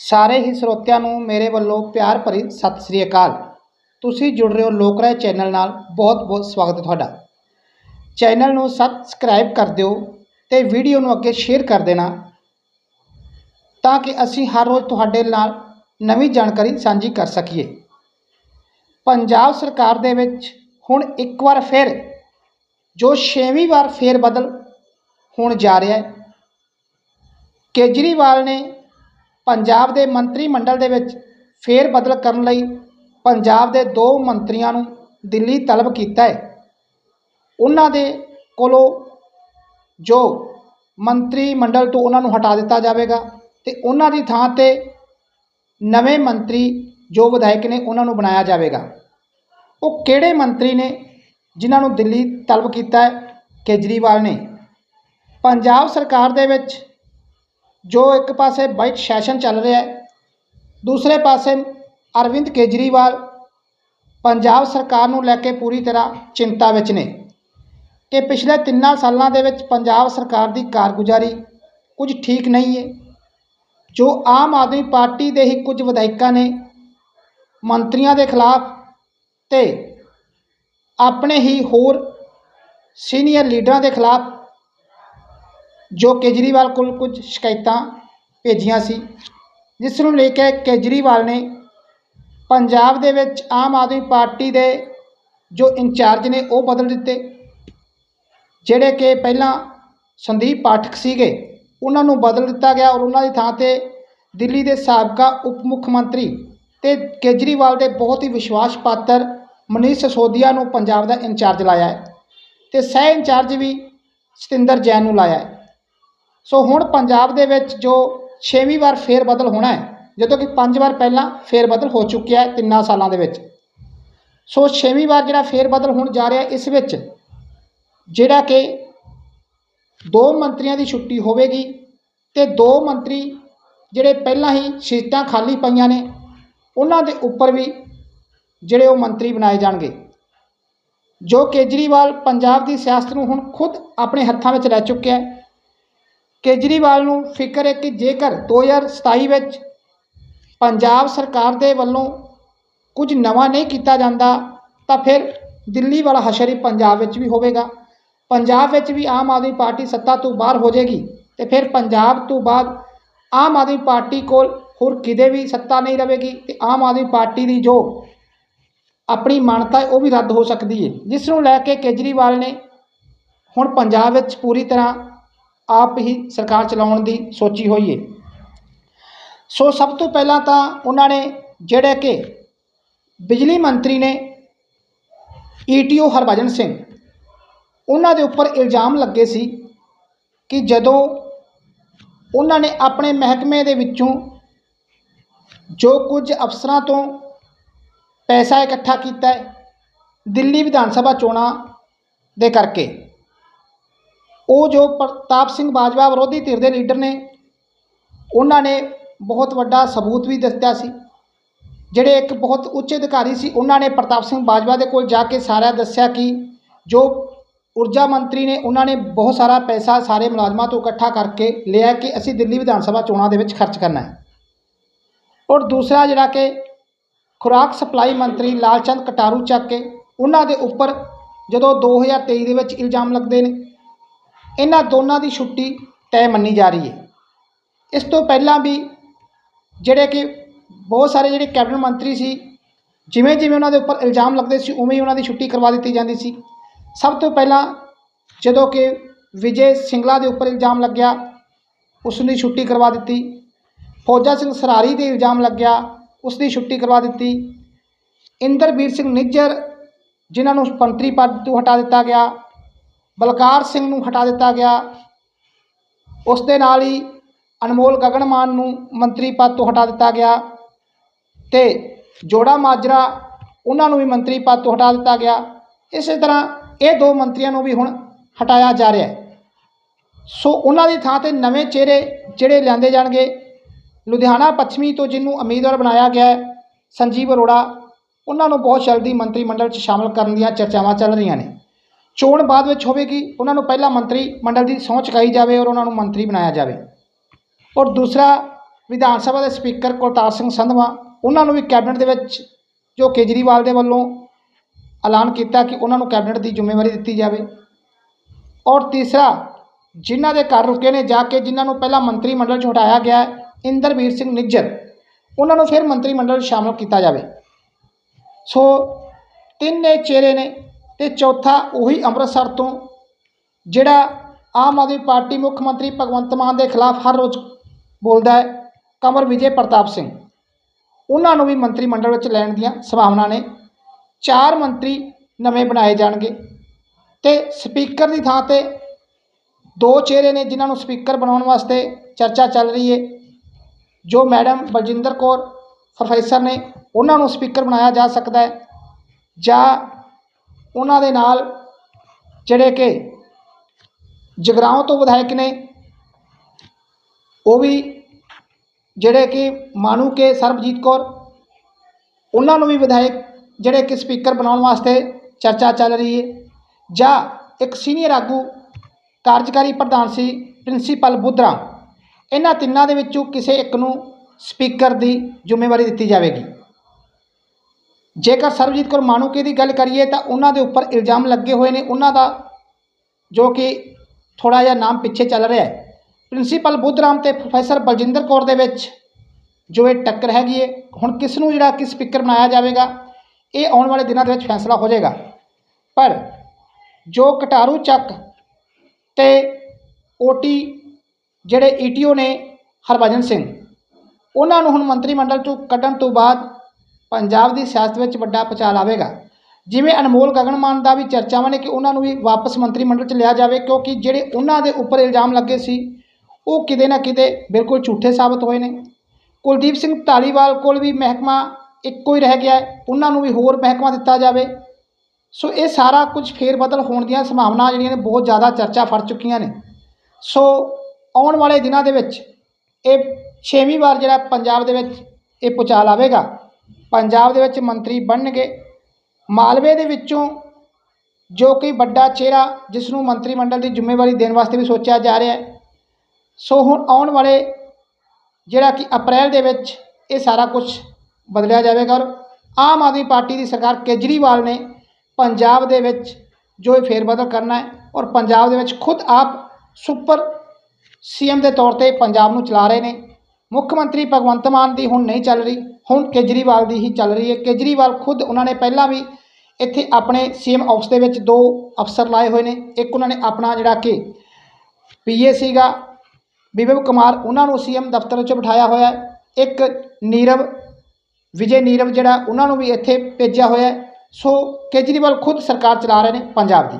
ਸਾਰੇ ਹੀ ਸਰੋਤਿਆਂ ਨੂੰ ਮੇਰੇ ਵੱਲੋਂ ਪਿਆਰ ਭਰੀ ਸਤਿ ਸ੍ਰੀ ਅਕਾਲ। ਤੁਸੀਂ ਜੁੜ ਰਹੇ ਹੋ ਲੋਕ ਰਾਏ ਚੈਨਲ ਨਾਲ। ਬਹੁਤ ਬਹੁਤ ਸਵਾਗਤ ਹੈ ਤੁਹਾਡਾ। ਚੈਨਲ ਨੂੰ ਸਬਸਕ੍ਰਾਈਬ ਕਰ ਦਿਓ ਤੇ ਵੀਡੀਓ ਨੂੰ ਅੱਗੇ ਸ਼ੇਅਰ ਕਰ ਦੇਣਾ ਤਾਂ ਕਿ ਅਸੀਂ ਹਰ ਰੋਜ਼ ਤੁਹਾਡੇ ਨਾਲ ਨਵੀਂ ਜਾਣਕਾਰੀ ਸਾਂਝੀ ਕਰ ਸਕੀਏ। ਪੰਜਾਬ ਸਰਕਾਰ ਦੇ ਵਿੱਚ ਹੁਣ ਇੱਕ ਵਾਰ ਫਿਰ, ਜੋ ਛੇਵੀਂ ਵਾਰ ਫੇਰ ਬਦਲ ਹੋਣ ਜਾ ਰਿਹਾ ਹੈ, ਕੇਜਰੀਵਾਲ ਨੇ ਪੰਜਾਬ ਦੇ ਮੰਤਰੀ ਮੰਡਲ ਦੇ ਵਿੱਚ ਫੇਰ ਬਦਲ ਕਰਨ ਲਈ ਪੰਜਾਬ ਦੇ ਦੋ ਮੰਤਰੀਆਂ ਨੂੰ ਦਿੱਲੀ ਤਲਬ ਕੀਤਾ ਹੈ। ਉਹਨਾਂ ਦੇ ਕੋਲੋਂ ਜੋ ਮੰਤਰੀ ਮੰਡਲ ਤੋਂ ਉਹਨਾਂ ਨੂੰ ਹਟਾ ਦਿੱਤਾ ਜਾਵੇਗਾ ਤੇ ਉਹਨਾਂ ਦੀ ਥਾਂ ਤੇ ਨਵੇਂ ਮੰਤਰੀ ਜੋ ਵਿਧਾਇਕ ਨੇ ਉਹਨਾਂ ਨੂੰ ਬਣਾਇਆ ਜਾਵੇਗਾ। ਉਹ ਕਿਹੜੇ ਮੰਤਰੀ ਨੇ ਜਿਨ੍ਹਾਂ ਨੂੰ ਦਿੱਲੀ ਤਲਬ ਕੀਤਾ ਹੈ? ਕੇਜਰੀਵਾਲ ਨੇ। ਪੰਜਾਬ ਸਰਕਾਰ ਦੇ ਵਿੱਚ ਜੋ ਇੱਕ ਪਾਸੇ ਵਾਈਟ ਸੈਸ਼ਨ ਚੱਲ ਰਿਹਾ ਹੈ, ਦੂਸਰੇ ਪਾਸੇ ਅਰਵਿੰਦ ਕੇਜਰੀਵਾਲ ਪੰਜਾਬ ਸਰਕਾਰ ਨੂੰ ਲੈ ਕੇ ਪੂਰੀ ਤਰ੍ਹਾਂ ਚਿੰਤਾ ਵਿੱਚ ਨੇ ਕਿ ਪਿਛਲੇ ਤਿੰਨਾਂ ਸਾਲਾਂ ਦੇ ਵਿੱਚ ਪੰਜਾਬ ਸਰਕਾਰ ਦੀ ਕਾਰਗੁਜ਼ਾਰੀ ਕੁਝ ਠੀਕ ਨਹੀਂ ਹੈ, ਜੋ ਆਮ ਆਦਮੀ ਪਾਰਟੀ ਦੇ ਹੀ ਕੁਝ ਵਿਧਾਇਕਾਂ ਨੇ ਮੰਤਰੀਆਂ ਦੇ ਖਿਲਾਫ ਤੇ ਆਪਣੇ ਹੀ ਹੋਰ ਸੀਨੀਅਰ ਲੀਡਰਾਂ ਦੇ ਖਿਲਾਫ ਜੋ ਕੇਜਰੀਵਾਲ ਕੋਲ ਕੁਝ ਸ਼ਿਕਾਇਤਾਂ ਭੇਜੀਆਂ ਸੀ, ਜਿਸ ਨੂੰ ਲੈ ਕੇ ਕੇਜਰੀਵਾਲ ਨੇ ਪੰਜਾਬ ਦੇ ਵਿੱਚ ਆਮ ਆਦਮੀ ਪਾਰਟੀ ਦੇ ਜੋ ਇੰਚਾਰਜ ਨੇ ਉਹ ਬਦਲ ਦਿੱਤੇ, ਜਿਹੜੇ ਕਿ ਪਹਿਲਾਂ ਸੰਦੀਪ ਪਾਠਕ ਸੀਗੇ, ਉਹਨਾਂ ਨੂੰ ਬਦਲ ਦਿੱਤਾ ਗਿਆ ਔਰ ਉਹਨਾਂ ਦੀ ਥਾਂ ਤੇ ਦਿੱਲੀ ਦੇ ਸਾਬਕਾ ਉਪ ਮੁੱਖ ਮੰਤਰੀ ਤੇ ਕੇਜਰੀਵਾਲ ਦੇ ਬਹੁਤ ਹੀ ਵਿਸ਼ਵਾਸ ਪਾਤਰ ਮਨੀਸ਼ ਸਸੋਦੀਆ ਨੂੰ ਪੰਜਾਬ ਦਾ ਇੰਚਾਰਜ ਲਾਇਆ ਹੈ ਤੇ ਸਹਿ ਇੰਚਾਰਜ ਵੀ ਸਤਿੰਦਰ ਜੈਨ ਨੂੰ ਲਾਇਆ ਹੈ। ਸੋ ਹੁਣ ਪੰਜਾਬ ਦੇ ਵਿੱਚ ਜੋ ਛੇਵੀਂ ਵਾਰ ਫੇਰ ਬਦਲ ਹੋਣਾ ਹੈ, ਜਦੋਂ ਕਿ ਪੰਜ ਵਾਰ ਪਹਿਲਾਂ ਫੇਰ ਬਦਲ ਹੋ ਚੁੱਕਿਆ ਹੈ ਤਿੰਨਾਂ ਸਾਲਾਂ ਦੇ ਵਿੱਚ। ਸੋ ਛੇਵੀਂ ਵਾਰ ਜਿਹੜਾ ਫੇਰ ਬਦਲ ਹੋਣ ਜਾ ਰਿਹਾ ਇਸ ਵਿੱਚ, ਜਿਹੜਾ ਕਿ ਦੋ ਮੰਤਰੀਆਂ ਦੀ ਛੁੱਟੀ ਹੋਵੇਗੀ ਤੇ ਦੋ ਮੰਤਰੀ ਜਿਹੜੇ ਪਹਿਲਾਂ ਹੀ ਸੀਟਾਂ ਖਾਲੀ ਪਈਆਂ ਨੇ, ਉਹਨਾਂ ਦੇ ਉੱਪਰ ਵੀ ਜਿਹੜੇ ਉਹ ਮੰਤਰੀ ਬਣਾਏ ਜਾਣਗੇ। ਜੋ ਕੇਜਰੀਵਾਲ ਪੰਜਾਬ ਦੀ ਸਿਆਸਤ ਨੂੰ ਹੁਣ ਖੁਦ ਆਪਣੇ ਹੱਥਾਂ ਵਿੱਚ ਲੈ ਚੁੱਕਿਆ ਹੈ ਕੇਜਰੀਵਾਲ ਨੂੰ ਫਿਕਰ ਹੈ ਕਿ ਜੇਕਰ 2027 ਵਿੱਚ ਪੰਜਾਬ ਸਰਕਾਰ ਦੇ ਵੱਲੋਂ ਕੁਝ ਨਵਾਂ ਨਹੀਂ ਕੀਤਾ ਜਾਂਦਾ, ਤਾਂ ਫਿਰ ਦਿੱਲੀ ਵਾਲਾ ਹਸ਼ਰ ਹੀ ਪੰਜਾਬ ਵਿੱਚ ਵੀ ਹੋਵੇਗਾ। ਪੰਜਾਬ ਵਿੱਚ ਵੀ ਆਮ ਆਦਮੀ ਪਾਰਟੀ ਸੱਤਾ ਤੋਂ ਬਾਹਰ ਹੋ ਜਾਏਗੀ ਤੇ ਫਿਰ ਪੰਜਾਬ ਤੋਂ ਬਾਅਦ ਆਮ ਆਦਮੀ ਪਾਰਟੀ ਕੋਲ ਹੋਰ ਕਿਤੇ ਵੀ ਸੱਤਾ ਨਹੀਂ ਰਹੇਗੀ ਤੇ ਆਮ ਆਦਮੀ ਪਾਰਟੀ ਦੀ ਜੋ ਆਪਣੀ ਮਾਨਤਾ ਉਹ ਵੀ ਰੱਦ ਹੋ ਸਕਦੀ ਹੈ। ਜਿਸ ਨੂੰ ਲੈ ਕੇ ਕੇਜਰੀਵਾਲ ਨੇ ਹੁਣ ਪੰਜਾਬ ਵਿੱਚ ਪੂਰੀ ਤਰ੍ਹਾਂ ਆਪ ਹੀ ਸਰਕਾਰ ਚਲਾਉਣ ਦੀ ਸੋਚੀ ਹੋਈ ਹੈ ਸੋ ਸਭ ਤੋਂ ਪਹਿਲਾਂ ਤਾਂ ਉਹਨਾਂ ਨੇ ਜਿਹੜੇ ਕਿ ਬਿਜਲੀ ਮੰਤਰੀ ਨੇ ਈਟੀਓ ਹਰਭਜਨ ਸਿੰਘ, ਉਹਨਾਂ ਦੇ ਉੱਪਰ ਇਲਜ਼ਾਮ ਲੱਗੇ ਸੀ ਕਿ ਜਦੋਂ ਉਹਨਾਂ ਨੇ ਆਪਣੇ ਮਹਿਕਮੇ ਦੇ ਵਿੱਚੋਂ ਜੋ ਕੁਝ ਅਫਸਰਾਂ ਤੋਂ ਪੈਸਾ ਇਕੱਠਾ ਕੀਤਾ ਦਿੱਲੀ ਵਿਧਾਨ ਸਭਾ ਚੋਣਾਂ ਦੇ ਕਰਕੇ ਉਹ ਜੋ ਪ੍ਰਤਾਪ ਸਿੰਘ ਬਾਜਵਾ ਵਿਰੋਧੀ ਧਿਰ ਦੇ ਲੀਡਰ ਨੇ, ਉਹਨਾਂ ਨੇ ਬਹੁਤ ਵੱਡਾ ਸਬੂਤ ਵੀ ਦਿੱਤਾ ਸੀ। ਜਿਹੜੇ ਇੱਕ ਬਹੁਤ ਉੱਚ ਅਧਿਕਾਰੀ ਸੀ, ਉਹਨਾਂ ਨੇ ਪ੍ਰਤਾਪ ਸਿੰਘ ਬਾਜਵਾ ਦੇ ਕੋਲ ਜਾ ਕੇ ਸਾਰਾ ਦੱਸਿਆ ਕਿ ਜੋ ਊਰਜਾ ਮੰਤਰੀ ਨੇ, ਉਹਨਾਂ ਨੇ ਬਹੁਤ ਸਾਰਾ ਪੈਸਾ ਸਾਰੇ ਮੁਲਾਜ਼ਮਾਂ ਤੋਂ ਇਕੱਠਾ ਕਰਕੇ ਲਿਆ ਕਿ ਅਸੀਂ ਦਿੱਲੀ ਵਿਧਾਨ ਸਭਾ ਚੋਣਾਂ ਦੇ ਵਿੱਚ ਖਰਚ ਕਰਨਾ ਹੈ। ਔਰ ਦੂਸਰਾ ਜਿਹੜਾ ਕਿ ਖੁਰਾਕ ਸਪਲਾਈ ਮੰਤਰੀ ਲਾਲਚੰਦ ਕਟਾਰੂ ਚੱਕ ਕੇ, ਉਹਨਾਂ ਦੇ ਉੱਪਰ ਜਦੋਂ 2023 ਦੇ ਵਿੱਚ ਇਲਜ਼ਾਮ ਲੱਗਦੇ ਨੇ ਇਹਨਾਂ ਦੋਨਾਂ ਦੀ ਛੁੱਟੀ ਤੈਅ ਮੰਨੀ ਜਾ ਰਹੀ ਹੈ। ਇਸ ਤੋਂ ਪਹਿਲਾਂ ਵੀ ਜਿਹੜੇ ਕਿ ਬਹੁਤ ਸਾਰੇ ਜਿਹੜੇ ਕੈਬਨਿਟ ਮੰਤਰੀ ਸੀ, ਜਿਵੇਂ ਜਿਵੇਂ ਉਹਨਾਂ ਦੇ ਉੱਪਰ ਇਲਜ਼ਾਮ ਲੱਗਦੇ ਸੀ, ਉਵੇਂ ਹੀ ਉਹਨਾਂ ਦੀ ਛੁੱਟੀ ਕਰਵਾ ਦਿੱਤੀ ਜਾਂਦੀ ਸੀ। ਸਭ ਤੋਂ ਪਹਿਲਾਂ ਜਦੋਂ ਕਿ ਵਿਜੇ ਸਿੰਗਲਾ ਦੇ ਉੱਪਰ ਇਲਜ਼ਾਮ ਲੱਗਿਆ, ਉਸ ਦੀ ਛੁੱਟੀ ਕਰਵਾ ਦਿੱਤੀ। ਫੌਜਾ ਸਿੰਘ ਸਰਾਰੀ ਦੇ ਇਲਜ਼ਾਮ ਲੱਗਿਆ, ਉਸ ਦੀ ਛੁੱਟੀ ਕਰਵਾ ਦਿੱਤੀ। ਇੰਦਰਵੀਰ ਸਿੰਘ ਨਿੱਜਰ, ਜਿਨ੍ਹਾਂ ਨੂੰ ਮੰਤਰੀ ਪਦ ਤੋਂ ਹਟਾ ਦਿੱਤਾ ਗਿਆ ਬਲਕਾਰ ਸਿੰਘ ਨੂੰ ਹਟਾ ਦਿੱਤਾ ਗਿਆ। ਉਸ ਦੇ ਨਾਲ ਹੀ ਅਨਮੋਲ ਗਗਨਮਾਨ ਨੂੰ ਮੰਤਰੀ ਪਦ ਤੋਂ ਹਟਾ ਦਿੱਤਾ ਗਿਆ ਤੇ ਜੋੜਾ ਮਾਜਰਾ ਉਹਨਾਂ ਨੂੰ ਵੀ ਮੰਤਰੀ ਪਦ ਤੋਂ ਹਟਾ ਦਿੱਤਾ ਗਿਆ। ਇਸੇ ਤਰ੍ਹਾਂ ਇਹ ਦੋ ਮੰਤਰੀਆਂ ਨੂੰ ਵੀ ਹੁਣ ਹਟਾਇਆ ਜਾ ਰਿਹਾ ਹੈ। ਸੋ ਉਹਨਾਂ ਦੀ ਥਾਂ ਤੇ ਨਵੇਂ ਚਿਹਰੇ ਜਿਹੜੇ ਲਿਆਂਦੇ ਜਾਣਗੇ, ਲੁਧਿਆਣਾ ਪੱਛਮੀ ਤੋਂ ਜਿਹਨੂੰ ਉਮੀਦਵਾਰ ਬਣਾਇਆ ਗਿਆ ਹੈ, ਸੰਜੀਵ ਅਰੋੜਾ, ਉਹਨਾਂ ਨੂੰ ਬਹੁਤ ਜਲਦੀ ਮੰਤਰੀ ਮੰਡਲ 'ਚ ਸ਼ਾਮਲ ਕਰਨ ਦੀਆਂ ਚਰਚਾਵਾਂ ਚੱਲ ਰਹੀਆਂ ਨੇ। ਚੋਣ ਬਾਅਦ ਵਿੱਚ ਹੋਵੇਗੀ, ਉਹਨਾਂ ਨੂੰ ਪਹਿਲਾਂ ਮੰਤਰੀ ਮੰਡਲ ਦੀ ਸਹੁੰ ਚੁਕਾਈ ਜਾਵੇ ਔਰ ਉਹਨਾਂ ਨੂੰ ਮੰਤਰੀ ਬਣਾਇਆ ਜਾਵੇ। ਔਰ ਦੂਸਰਾ, ਵਿਧਾਨ ਸਭਾ ਦੇ ਸਪੀਕਰ ਕੁਲਤਾਰ ਸਿੰਘ ਸੰਧਵਾ, ਉਹਨਾਂ ਨੂੰ ਵੀ ਕੈਬਨਿਟ ਦੇ ਵਿੱਚ ਜੋ ਕੇਜਰੀਵਾਲ ਦੇ ਵੱਲੋਂ ਐਲਾਨ ਕੀਤਾ ਕਿ ਉਹਨਾਂ ਨੂੰ ਕੈਬਨਿਟ ਦੀ ਜ਼ਿੰਮੇਵਾਰੀ ਦਿੱਤੀ ਜਾਵੇ। ਔਰ ਤੀਸਰਾ, ਜਿਨ੍ਹਾਂ ਦੇ ਘਰ ਰੁਕੇ ਨੇ ਜਾ ਕੇ ਜਿਨ੍ਹਾਂ ਨੂੰ ਪਹਿਲਾਂ ਮੰਤਰੀ ਮੰਡਲ 'ਚ ਹਟਾਇਆ ਗਿਆ ਇੰਦਰਵੀਰ ਸਿੰਘ ਨਿੱਜਰ, ਉਹਨਾਂ ਨੂੰ ਫਿਰ ਮੰਤਰੀ ਮੰਡਲ 'ਚ ਸ਼ਾਮਲ ਕੀਤਾ ਜਾਵੇ। ਸੋ ਤਿੰਨ ਇਹ ਚਿਹਰੇ ਨੇ ਤੇ ਚੌਥਾ ਉਹੀ ਅੰਮ੍ਰਿਤਸਰ ਤੋਂ, ਜਿਹੜਾ ਆਮ ਆਦਮੀ ਪਾਰਟੀ ਮੁੱਖ ਮੰਤਰੀ ਭਗਵੰਤ ਮਾਨ ਦੇ ਖਿਲਾਫ ਹਰ ਰੋਜ਼ ਬੋਲਦਾ ਹੈ ਕੰਵਰ ਵਿਜੇ ਪ੍ਰਤਾਪ ਸਿੰਘ। ਉਹਨਾਂ ਨੂੰ ਵੀ ਮੰਤਰੀ ਮੰਡਲ ਵਿੱਚ ਲੈਣ ਦੀਆਂ ਸੰਭਾਵਨਾ ਨੇ। ਚਾਰ ਮੰਤਰੀ ਨਵੇਂ ਬਣਾਏ ਜਾਣਗੇ ਤੇ ਸਪੀਕਰ ਦੀ ਥਾਂ ਤੇ ਦੋ ਚਿਹਰੇ ਨੇ ਜਿਨ੍ਹਾਂ ਨੂੰ ਸਪੀਕਰ ਬਣਾਉਣ ਵਾਸਤੇ ਚਰਚਾ ਚੱਲ ਰਹੀ ਹੈ। ਜੋ ਮੈਡਮ ਬਲਜਿੰਦਰ ਕੌਰ ਪ੍ਰੋਫੈਸਰ ਨੇ, ਉਹਨਾਂ ਨੂੰ ਸਪੀਕਰ ਬਣਾਇਆ ਜਾ ਸਕਦਾ ਹੈ ਜਾਂ ਉਹਨਾਂ ਦੇ ਨਾਲ ਜਿਹੜੇ ਕਿ ਜਗਰਾਓਂ ਤੋਂ ਵਿਧਾਇਕ ਨੇ, ਉਹ ਵੀ ਜਿਹੜੇ ਕਿ ਮਾਨੂ ਕੇ ਸਰਬਜੀਤ ਕੌਰ, ਉਹਨਾਂ ਨੂੰ ਵੀ ਵਿਧਾਇਕ ਜਿਹੜੇ ਕਿ ਸਪੀਕਰ ਬਣਾਉਣ ਵਾਸਤੇ ਚਰਚਾ ਚੱਲ ਰਹੀ ਹੈ ਜਾਂ ਇੱਕ ਸੀਨੀਅਰ ਆਗੂ ਕਾਰਜਕਾਰੀ ਪ੍ਰਧਾਨ ਸੀ ਪ੍ਰਿੰਸੀਪਲ ਬੁੱਧਰਾ, ਇਹਨਾਂ ਤਿੰਨਾਂ ਦੇ ਵਿੱਚੋਂ ਕਿਸੇ ਇੱਕ ਨੂੰ ਸਪੀਕਰ ਦੀ ਜ਼ਿੰਮੇਵਾਰੀ ਦਿੱਤੀ ਜਾਵੇਗੀ। ਜੇਕਰ ਸਰਬਜੀਤ ਕੌਰ ਮਾਨੂਕੇ ਦੀ ਗੱਲ ਕਰੀਏ ਤਾਂ ਉਹਨਾਂ ਦੇ ਉੱਪਰ ਇਲਜ਼ਾਮ ਲੱਗੇ ਹੋਏ ਨੇ। ਉਹਨਾਂ ਦਾ ਜੋ ਕਿ ਥੋੜਾ ਜਿਹਾ ਨਾਮ ਪਿੱਛੇ ਚੱਲ ਰਿਹਾ ਹੈ। ਪ੍ਰਿੰਸੀਪਲ ਬੁੱਧਰਾਮ ਤੇ ਪ੍ਰੋਫੈਸਰ ਬਲਜਿੰਦਰ ਕੌਰ ਦੇ ਵਿੱਚ ਜੋ ਇਹ ਟੱਕਰ ਹੈਗੀ ਹੈ, ਹੁਣ ਕਿਸ ਨੂੰ ਜਿਹੜਾ ਕਿ ਸਪੀਕਰ ਬਣਾਇਆ ਜਾਵੇਗਾ, ਇਹ ਆਉਣ ਵਾਲੇ ਦਿਨਾਂ ਦੇ ਵਿੱਚ ਫੈਸਲਾ ਹੋ ਜਾਏਗਾ। ਪਰ ਜੋ ਕਟਾਰੂ ਚੱਕ ਤੇ ਓਟੀ ਜਿਹੜੇ ਈਟੀਓ ਨੇ, ਹਰਭਜਨ ਸਿੰਘ, ਉਹਨਾਂ ਨੂੰ ਹੁਣ ਮੰਤਰੀ ਮੰਡਲ ਤੋਂ ਕੱਢਣ ਤੋਂ ਬਾਅਦ ਪੰਜਾਬ ਦੀ ਸਿਆਸਤ ਵਿੱਚ ਵੱਡਾ ਪਚਾਲ ਆਵੇਗਾ। ਜਿਵੇਂ ਅਨਮੋਲ ਗਗਨਮਾਨ ਦਾ ਵੀ ਚਰਚਾਵਾਂ ਨੇ ਕਿ ਉਹਨਾਂ ਨੂੰ ਵੀ ਵਾਪਸ ਮੰਤਰੀ ਮੰਡਲ 'ਚ ਲਿਆ ਜਾਵੇ, ਕਿਉਂਕਿ ਜਿਹੜੇ ਉਹਨਾਂ ਦੇ ਉੱਪਰ ਇਲਜ਼ਾਮ ਲੱਗੇ ਸੀ, ਉਹ ਕਿਤੇ ਨਾ ਕਿਤੇ ਬਿਲਕੁਲ ਝੂਠੇ ਸਾਬਤ ਹੋਏ ਨੇ। ਕੁਲਦੀਪ ਸਿੰਘ ਢਾਲੀਵਾਲ ਕੋਲ ਵੀ ਮਹਿਕਮਾ ਇੱਕੋ ਹੀ ਰਹਿ ਗਿਆ ਹੈ, ਉਹਨਾਂ ਨੂੰ ਵੀ ਹੋਰ ਮਹਿਕਮਾ ਦਿੱਤਾ ਜਾਵੇ। ਸੋ ਇਹ ਸਾਰਾ ਕੁਝ ਫੇਰ ਬਦਲ ਹੋਣ ਦੀਆਂ ਸੰਭਾਵਨਾਵਾਂ ਜਿਹੜੀਆਂ ਨੇ, ਬਹੁਤ ਜ਼ਿਆਦਾ ਚਰਚਾ ਫੜ ਚੁੱਕੀਆਂ ਨੇ। ਸੋ ਆਉਣ ਵਾਲੇ ਦਿਨਾਂ ਦੇ ਵਿੱਚ ਇਹ ਛੇਵੀਂ ਵਾਰ ਜਿਹੜਾ ਪੰਜਾਬ ਦੇ ਵਿੱਚ ਇਹ ਪੁਚਾਲ ਆਵੇਗਾ ਪੰਜਾਬ ਦੇ ਵਿੱਚ ਮੰਤਰੀ ਬਣਨਗੇ। ਮਾਲਵੇ ਦੇ ਵਿੱਚੋਂ ਜੋ ਕਿ ਵੱਡਾ ਚਿਹਰਾ ਜਿਸ ਨੂੰ ਮੰਤਰੀ ਮੰਡਲ ਦੀ ਜ਼ਿੰਮੇਵਾਰੀ ਦੇਣ ਵਾਸਤੇ ਵੀ ਸੋਚਿਆ ਜਾ ਰਿਹਾ ਹੈ, ਸੋ ਹੁਣ ਆਉਣ ਵਾਲੇ ਜਿਹੜਾ ਕਿ ਅਪ੍ਰੈਲ ਦੇ ਵਿੱਚ ਇਹ ਸਾਰਾ ਕੁਝ ਬਦਲਿਆ ਜਾਵੇਗਾ ਔਰ ਆਮ ਆਦਮੀ ਪਾਰਟੀ ਦੀ ਸਰਕਾਰ ਕੇਜਰੀਵਾਲ ਨੇ ਪੰਜਾਬ ਦੇ ਵਿੱਚ ਜੋ ਇਹ ਫੇਰਬਦਲ ਕਰਨਾ ਹੈ ਔਰ ਪੰਜਾਬ ਦੇ ਵਿੱਚ ਖੁਦ ਆਪ ਸੁਪਰ ਸੀਐਮ ਦੇ ਤੌਰ ਤੇ ਪੰਜਾਬ ਨੂੰ ਚਲਾ ਰਹੇ ਨੇ। ਮੁੱਖ ਮੰਤਰੀ ਭਗਵੰਤ ਮਾਨ ਦੀ ਹੁਣ ਨਹੀਂ ਚੱਲ ਰਹੀ, ਹੁਣ ਕੇਜਰੀਵਾਲ ਦੀ ਹੀ ਚੱਲ ਰਹੀ ਹੈ। ਕੇਜਰੀਵਾਲ ਖੁਦ ਉਹਨਾਂ ਨੇ ਪਹਿਲਾਂ ਵੀ ਇੱਥੇ ਆਪਣੇ ਸੀਐਮ ਆਫਿਸ ਦੇ ਵਿੱਚ ਦੋ ਅਫਸਰ ਲਾਏ ਹੋਏ ਨੇ। ਇੱਕ ਉਹਨਾਂ ਨੇ ਆਪਣਾ ਜਿਹੜਾ ਕਿ ਪੀਏ ਸੀਗਾ ਵਿਵੇਕ ਕੁਮਾਰ, ਉਹਨਾਂ ਨੂੰ ਸੀਐਮ ਦਫ਼ਤਰ ਵਿੱਚ ਬਿਠਾਇਆ ਹੋਇਆ ਇੱਕ ਨੀਰਵ, ਵਿਜੇ ਨੀਰਵ ਜਿਹੜਾ ਉਹਨਾਂ ਨੂੰ ਵੀ ਇੱਥੇ ਭੇਜਿਆ ਹੋਇਆ ਸੋ ਕੇਜਰੀਵਾਲ ਖੁਦ ਸਰਕਾਰ ਚਲਾ ਰਹੇ ਨੇ ਪੰਜਾਬ ਦੀ।